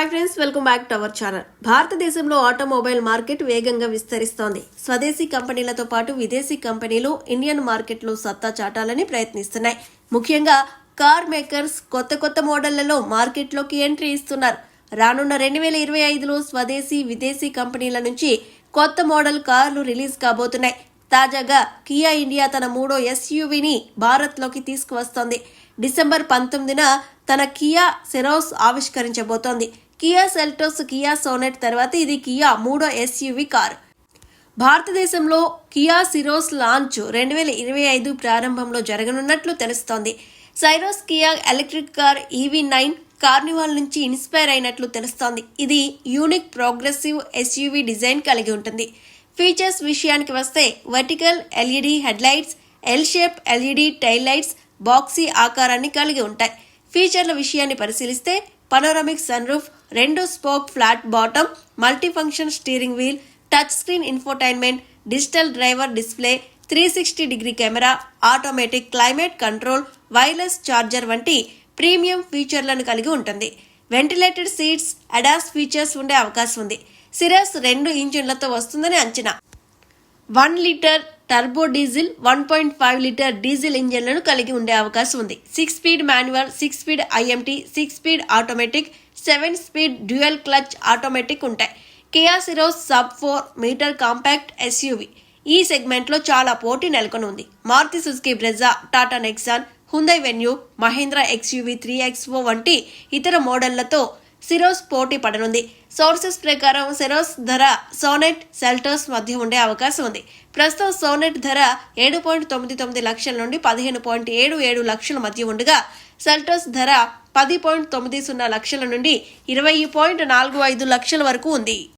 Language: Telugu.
Hi friends welcome back to our channel. భారతదేశంలో ఆటోమొబైల్ మార్కెట్ వేగంగా విస్తరిస్తోంది. స్వదేశీ కంపెనీలతో పాటు విదేశీ కంపెనీలు ఇండియన్ మార్కెట్లో సత్తా చాటాలని ప్రయత్నిస్తున్నాయి. ముఖ్యంగా కార్ మేకర్స్ కొత్త కొత్త మోడళ్ళలో మార్కెట్లోకి ఎంట్రీ ఇస్తున్నారు. రానున్న రెండు వేల ఇరవై ఐదులో స్వదేశీ విదేశీ కంపెనీల నుంచి కొత్త మోడల్ కార్లు రిలీజ్ కాబోతున్నాయి. తాజాగా కియా ఇండియా తన మూడో ఎస్యూవీని భారత్లోకి తీసుకువస్తోంది. డిసెంబర్ పంతొమ్మిదిన తన కియా సెరోస్ ఆవిష్కరించబోతోంది. కియా సెల్టోస్ కియా సోనెట్ తర్వాత ఇది కియా మూడో ఎస్యూవి కారు. భారతదేశంలో కియా సిరోస్ లాంచ్ రెండు వేల ఇరవై ఐదు ప్రారంభంలో జరగనున్నట్లు తెలుస్తోంది. Syros Kia electric car EV nine Carnival నుంచి ఇన్స్పైర్ అయినట్లు తెలుస్తోంది. ఇది యూనిక్ ప్రోగ్రెసివ్ ఎస్యూవీ డిజైన్ కలిగి ఉంటుంది. ఫీచర్స్ విషయానికి వస్తే vertical LED headlights L shape LED tail lights boxy ఆకారాన్ని కలిగి ఉంటాయి. ఫీచర్ల విషయాన్ని పరిశీలిస్తే పనోరమిక్ సన్ రూఫ్ రెండు spoke flat bottom multi function steering wheel touch screen infotainment digital driver display three sixty degree camera automatic climate control wireless charger వంటి ప్రీమియం ఫీచర్లను కలిగి ఉంటుంది. వెంటిలేటెడ్ సీట్స్ అడాస్ ఫీచర్స్ ఉండే అవకాశం ఉంది. సిరస్ రెండు ఇంజిన్లతో వస్తుందని అంచనా. One litre turbo diesel one point five litre diesel ఇంజన్లను కలిగి ఉండే అవకాశం ఉంది. Six speed manual six speed iMT six speed automatic seven speed dual clutch automatic ఉంటాయి. Kia Syros sub four metre compact SUV. ఈ సెగ్మెంట్లో చాలా పోటీ నెలకొని ఉంది Maruti Suzuki Brezza Tata Nexon Hyundai Venue Mahindra XUV three XO వంటి ఇతర మోడళ్ళతో సిరోస్ పోటీ పడనుంది. సోర్సెస్ ప్రకారం సిరోస్ ధర సోనెట్ సెల్టోస్ మధ్య ఉండే అవకాశం ఉంది. ప్రస్తుతం సోనెట్ ధర ఏడు పాయింట్ తొమ్మిది తొమ్మిది లక్షల నుండి పదిహేను పాయింట్ ఏడు ఏడు లక్షల మధ్య ఉండగా సెల్టోస్ ధర పది పాయింట్ తొమ్మిది సున్నా లక్షల నుండి ఇరవై పాయింట్ నాలుగు ఐదు లక్షల వరకు ఉంది.